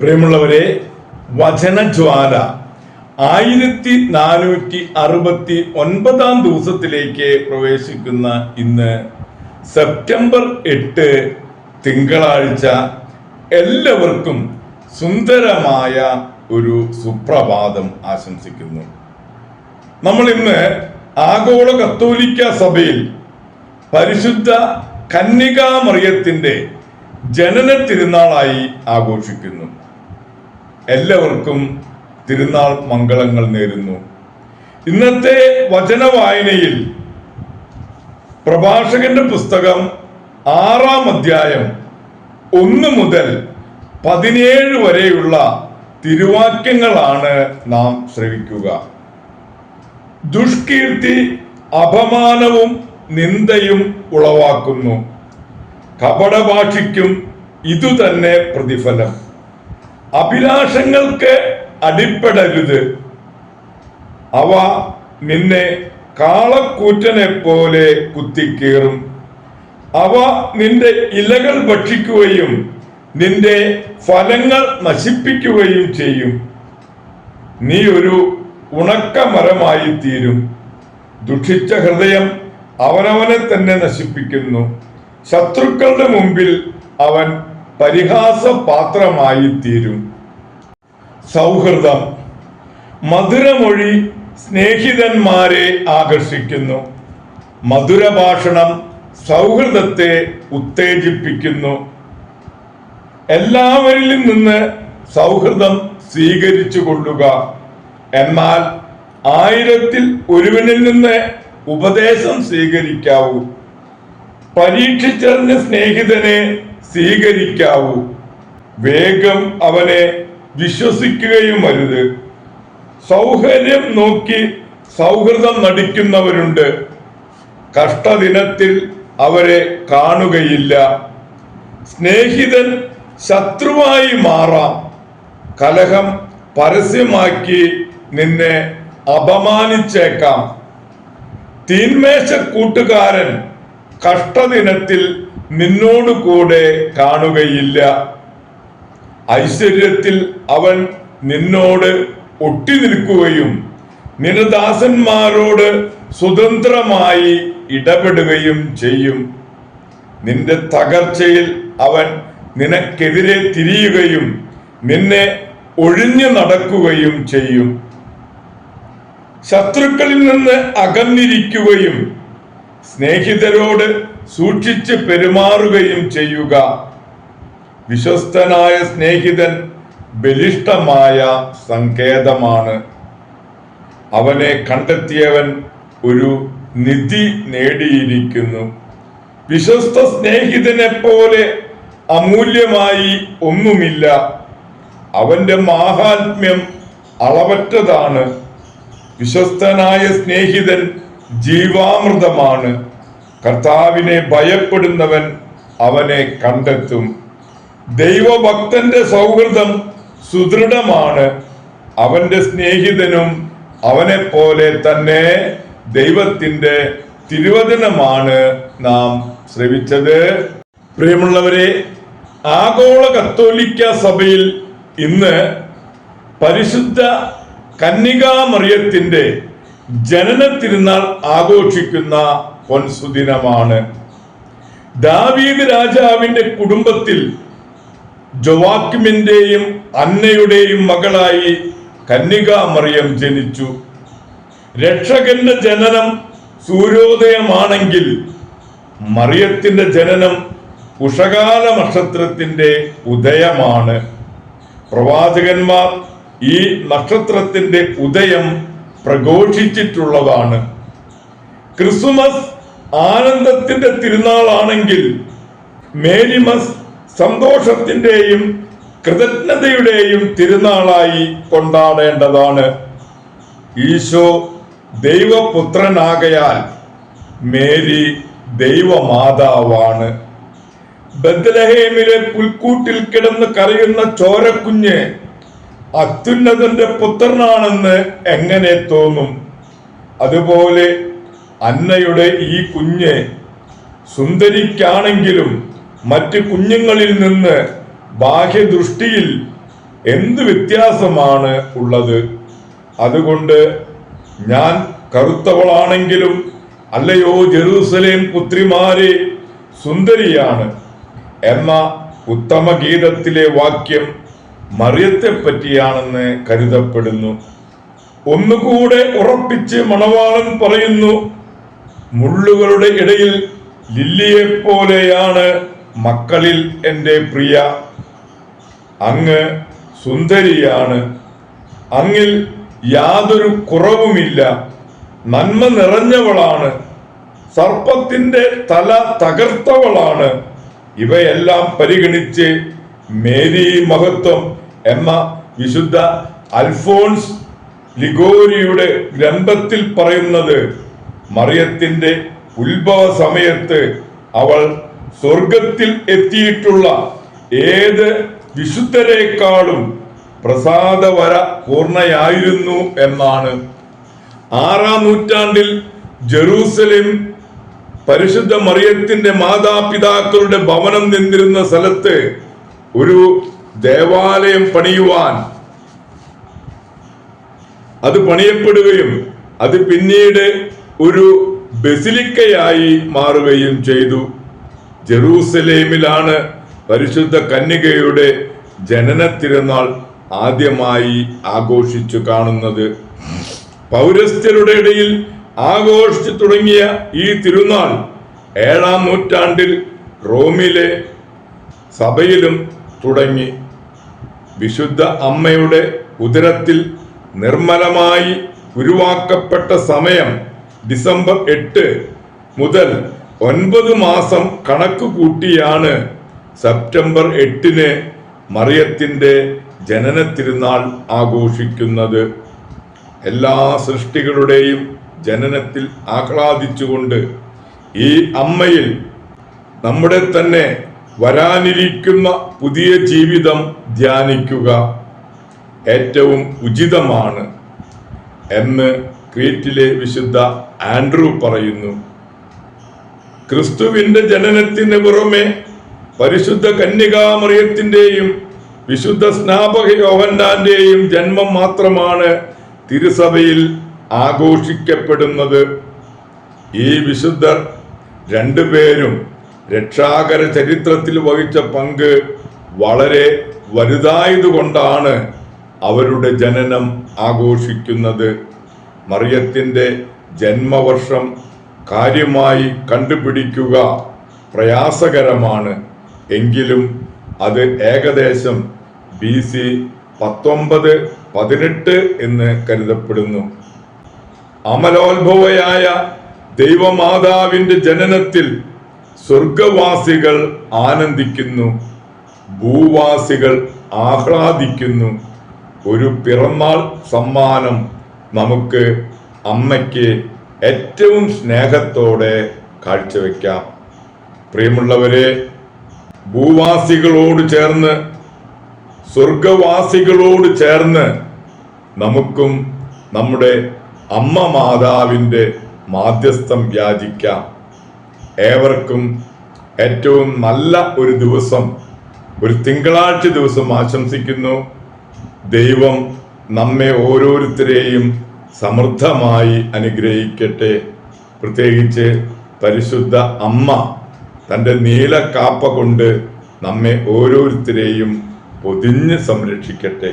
പ്രിയമുള്ളവരെ വചനജ്വാല ആയിരത്തി നാനൂറ്റി അറുപത്തി ഒൻപതാം ദിവസത്തിലേക്ക് പ്രവേശിക്കുന്ന ഇന്ന് സെപ്റ്റംബർ എട്ട് തിങ്കളാഴ്ച എല്ലാവർക്കും സുന്ദരമായ ഒരു സുപ്രഭാതം ആശംസിക്കുന്നു. നമ്മൾ ഇന്ന് ആഗോള കത്തോലിക്ക സഭയിൽ പരിശുദ്ധ കന്യകാമറിയത്തിന്റെ ജനന തിരുനാളായി ആഘോഷിക്കുന്നു. എല്ലാവർക്കും തിരുനാൾ മംഗളങ്ങൾ നേരുന്നു. ഇന്നത്തെ വചന വായനയിൽ പ്രഭാഷകന്റെ പുസ്തകം ആറാം അധ്യായം ഒന്ന് മുതൽ പതിനേഴ് വരെയുള്ള തിരുവാക്യങ്ങളാണ് നാം ശ്രവിക്കുക. ദുഷ്കീർത്തി അപമാനവും നിന്ദയും ഉളവാക്കുന്നു. കപടഭാഷിക്കും ഇതുതന്നെ പ്രതിഫലം. അഭിലാഷങ്ങൾക്ക് അടിപ്പെടരുത്. അവ നിന്നെ കാളക്കൂറ്റനെ പോലെ കുത്തിക്കീറും. അവ നിന്റെ ഇലകൾ ഭക്ഷിക്കുകയും നിന്റെ ഫലങ്ങൾ നശിപ്പിക്കുകയും ചെയ്യും. നീ ഒരു ഉണക്കമരമായി തീരും. ദുഷിച്ച ഹൃദയം അവനവനെ തന്നെ നശിപ്പിക്കുന്നു. ശത്രുക്കളുടെ മുമ്പിൽ അവൻ പരിഹാസ പാത്രമായി തീരും സൗഹൃദം. മധുരമൊഴി സ്നേഹിതന്മാരെ ആകർഷിക്കുന്നു. മധുരഭാഷണം സൗഹൃദത്തെ ഉത്തേജിപ്പിക്കുന്നു. എല്ലാവരിലും നിന്ന് സൗഹൃദം സ്വീകരിച്ചു കൊള്ളുക എന്നാൽ ആയിരത്തിൽ ഒരുവനിൽ നിന്ന് ഉപദേശം സ്വീകരിക്കാവൂ. പരീക്ഷിച്ചറിഞ്ഞ സ്നേഹിതനെ സ്വീകരിക്കാവൂ. വേഗം അവനെ വിശ്വസിക്കുകയും അരുത് സൗഹര്യം നോക്കി സൗഹൃദം നടിക്കുന്നവരുണ്ട്. കഷ്ടദിനത്തിൽ അവരെ കാണുകയില്ല. സ്നേഹിതൻ ശത്രുവായി മാറാം. കലഹം പരസ്യമാക്കി നിന്നെ അപമാനിച്ചേക്കാം. തീന്മേശ കൂട്ടുകാരൻ കഷ്ടദിനത്തിൽ നിന്നോട് കൂടെ കാണുകയില്ല. ഐശ്വര്യത്തിൽ അവൻ നിന്നോട് ഒട്ടി നിൽക്കുകയും നിനദാസന്മാരോട് സ്വതന്ത്രമായി ഇടപെടുകയും ചെയ്യും. നിന്റെ തകർച്ചയിൽ അവൻ നിനക്കെതിരെ തിരിയുകയും നിന്നെ ഒഴിഞ്ഞു നടക്കുകയും ചെയ്യും. ശത്രുക്കളിൽ നിന്ന് അകന്നിരിക്കുകയും സ്നേഹിതരോട് സൂക്ഷിച്ച് പെരുമാറുകയും ചെയ്യുക. വിശ്വസ്തനായ സ്നേഹിതൻ ബലിഷ്ടമായ സങ്കേതമാണ്. അവനെ കണ്ടെത്തിയവൻ ഒരു നിധി നേടിയിരിക്കുന്നു. വിശ്വസ്ത സ്നേഹിതനെ പോലെ അമൂല്യമായി ഒന്നുമില്ല. അവന്റെ മാഹാത്മ്യം അളവറ്റതാണ്. വിശ്വസ്തനായ സ്നേഹിതൻ ജീവാമൃതമാണ്. കർത്താവിനെ ഭയപ്പെടുന്നവൻ അവനെ കണ്ടെത്തും. ദൈവഭക്തന്റെ സൗഹൃദം സുദൃഢമാണ്. അവന്റെ സ്നേഹിതനും അവനെ പോലെ തന്നെ ദൈവത്തിന്റെ തിരുവചനമാണ് നാം ശ്രവിച്ചത്. പ്രിയമുള്ളവരെ ആഗോള കത്തോലിക്ക സഭയിൽ ഇന്ന് പരിശുദ്ധ കന്യകാമറിയത്തിന്റെ ജനന തിരുനാൾ ആഘോഷിക്കുന്ന കൊൻസുദിനമാണ്. ദാവീദ് രാജാവിന്റെ കുടുംബത്തിൽ ജോവാക്കിമിന്റെയും അന്നയുടെയും മകളായി കന്യകാമറിയം ജനിച്ചു. രക്ഷകന്റെ ജനനം സൂര്യോദയമാണെങ്കിൽ മറിയത്തിന്റെ ജനനം കുഷകാല നക്ഷത്രത്തിന്റെ ഉദയമാണ്. പ്രവാചകന്മാർ ഈ നക്ഷത്രത്തിന്റെ ഉദയം പ്രഘോഷിച്ചിട്ടുള്ളതാണ്. ക്രിസ്മസ് ആനന്ദത്തിന്റെ തിരുനാളാണെങ്കിൽ മേരിമസ് സന്തോഷത്തിന്റെയും കൃതജ്ഞതയുടെയും തിരുനാളായി കൊണ്ടാടേണ്ടതാണ്. ഈശോ ദൈവപുത്രനാകയാൽ മേരി ദൈവമാതാവാണ്. ബദ്ലഹേമിലെ പുൽക്കൂട്ടിൽ കിടന്ന് കരയുന്ന ചോരക്കുഞ്ഞ് അത്യുന്നതന്റെ പുത്രനാണെന്ന് എങ്ങനെ തോന്നും? അതുപോലെ അന്നയുടെ ഈ കുഞ്ഞ് സുന്ദരിക്കാണെങ്കിലും മറ്റ് കുഞ്ഞുങ്ങളിൽ നിന്ന് ബാഹ്യദൃഷ്ടിയിൽ എന്ത് വ്യത്യാസമാണ് ഉള്ളത്? അതുകൊണ്ട് ഞാൻ കറുത്തവളാണെങ്കിലും അല്ലയോ ജെറൂസലേം പുത്രിമാരെ സുന്ദരിയാണ്. എന്ന ഉത്തമ ഗീതത്തിലെ വാക്യം മറിയത്തെ പറ്റിയാണെന്ന് കരുതപ്പെടുന്നു. ഒന്നുകൂടെ ഉറപ്പിച്ച് മണവാളൻ പറയുന്നു മുള്ളുകളുടെ ഇടയിൽ ലില്ലിയെ പോലെയാണ് മക്കളിൽ എന്റെ പ്രിയ. അങ്ങ് സുന്ദരിയാണ്. അങ്ങിൽ യാതൊരു കുറവുമില്ല. നന്മ നിറഞ്ഞവളാണ്. സർപ്പത്തിന്റെ തല തകർത്തവളാണ്. ഇവയെല്ലാം പരിഗണിച്ച് മേരി മഹത്വം എന്ന വിശുദ്ധ അൽഫോൺസ് ലിഗോരിയുടെ ഗ്രന്ഥത്തിൽ പറയുന്നത് മറിയത്തിന്റെ ഉത്ഭവ സമയത്ത് അവൾ സ്വർഗത്തിൽ എത്തിയിട്ടുള്ള ഏത് വിശുദ്ധരെക്കാളും പ്രസാദവര പൂർണയായിരുന്നു എന്നാണ്. ആറാം നൂറ്റാണ്ടിൽ ജെറൂസലേം പരിശുദ്ധ മറിയത്തിന്റെ മാതാപിതാക്കളുടെ ഭവനം നിന്നിരുന്ന സ്ഥലത്ത് ഒരു ദേവാലയം പണിയുവാൻ അത് പണിയപ്പെടുകയും അത് പിന്നീട് ഒരു ബസിലിക്കയായി മാറുകയും ചെയ്തു. ജെറൂസലേമിലാണ് പരിശുദ്ധ കന്യകയുടെ ജനന തിരുനാൾ ആദ്യമായി ആഘോഷിച്ചു കാണുന്നത്. പൗരസ്ത്യരുടെ ഇടയിൽ ആഘോഷിച്ചു തുടങ്ങിയ ഈ തിരുനാൾ ഏഴാം നൂറ്റാണ്ടിൽ റോമിലെ സഭയിലും തുടങ്ങി. വിശുദ്ധ അമ്മയുടെ ഉദരത്തിൽ നിർമ്മലമായി ഉരുവാക്കപ്പെട്ട സമയം ഡിസംബർ എട്ട് മുതൽ ഒൻപത് മാസം കണക്ക് കൂട്ടിയാണ് സെപ്റ്റംബർ എട്ടിന് മറിയത്തിന്റെ ജനന തിരുനാൾ ആഘോഷിക്കുന്നത്. എല്ലാ സൃഷ്ടികളുടെയും ജനനത്തിൽ ആഹ്ലാദിച്ചുകൊണ്ട് ഈ അമ്മയിൽ നമ്മുടെ തന്നെ വരാനിരിക്കുന്ന പുതിയ ജീവിതം ധ്യാനിക്കുക ഏറ്റവും ഉചിതമാണ് എന്ന് ക്രീറ്റിലെ വിശുദ്ധ ആൻഡ്രൂ പറയുന്നു. ക്രിസ്തുവിന്റെ ജനനത്തിന് പുറമെ പരിശുദ്ധ കന്യകാമറിയത്തിന്റെയും വിശുദ്ധ സ്നാപക യോഹന്നാന്റെയും ജന്മം മാത്രമാണ് തിരുസഭയിൽ ആഘോഷിക്കപ്പെടുന്നത്. ഈ വിശുദ്ധർ രണ്ടുപേരും രക്ഷാകര ചരിത്രത്തിൽ വഹിച്ച പങ്ക് വളരെ വലുതായതുകൊണ്ടാണ് അവരുടെ ജനനം ആഘോഷിക്കുന്നത്. മറിയത്തിന്റെ ജന്മവർഷം കാര്യമായി കണ്ടുപിടിക്കുക പ്രയാസകരമാണ്. എങ്കിലും അത് ഏകദേശം ബി സി പത്തൊമ്പത് പതിനെട്ട് എന്ന് കരുതപ്പെടുന്നു. അമലോത്ഭവയായ ദൈവമാതാവിന്റെ ജനനത്തിൽ സ്വർഗവാസികൾ ആനന്ദിക്കുന്നു ഭൂവാസികൾ ആഹ്ലാദിക്കുന്നു. ഒരു പിറന്നാൾ സമ്മാനം നമുക്ക് അമ്മയ്ക്ക് ഏറ്റവും സ്നേഹത്തോടെ കാഴ്ചവെക്കാം. പ്രിയമുള്ളവരെ ഭൂവാസികളോട് ചേർന്ന് സ്വർഗവാസികളോട് ചേർന്ന് നമുക്കും നമ്മുടെ അമ്മ മാതാവിന്റെ മാധ്യസ്ഥം യാചിക്കാം. ഏവർക്കും ഏറ്റവും നല്ല ഒരു ദിവസം ഒരു തിങ്കളാഴ്ച ദിവസം ആശംസിക്കുന്നു. ദൈവം നമ്മെ ഓരോരുത്തരെയും സമൃദ്ധമായി അനുഗ്രഹിക്കട്ടെ. പ്രത്യേകിച്ച് പരിശുദ്ധ അമ്മ തന്റെ നീല കാപ്പ കൊണ്ട് നമ്മെ ഓരോരുത്തരെയും പൊതിഞ്ഞ് സംരക്ഷിക്കട്ടെ.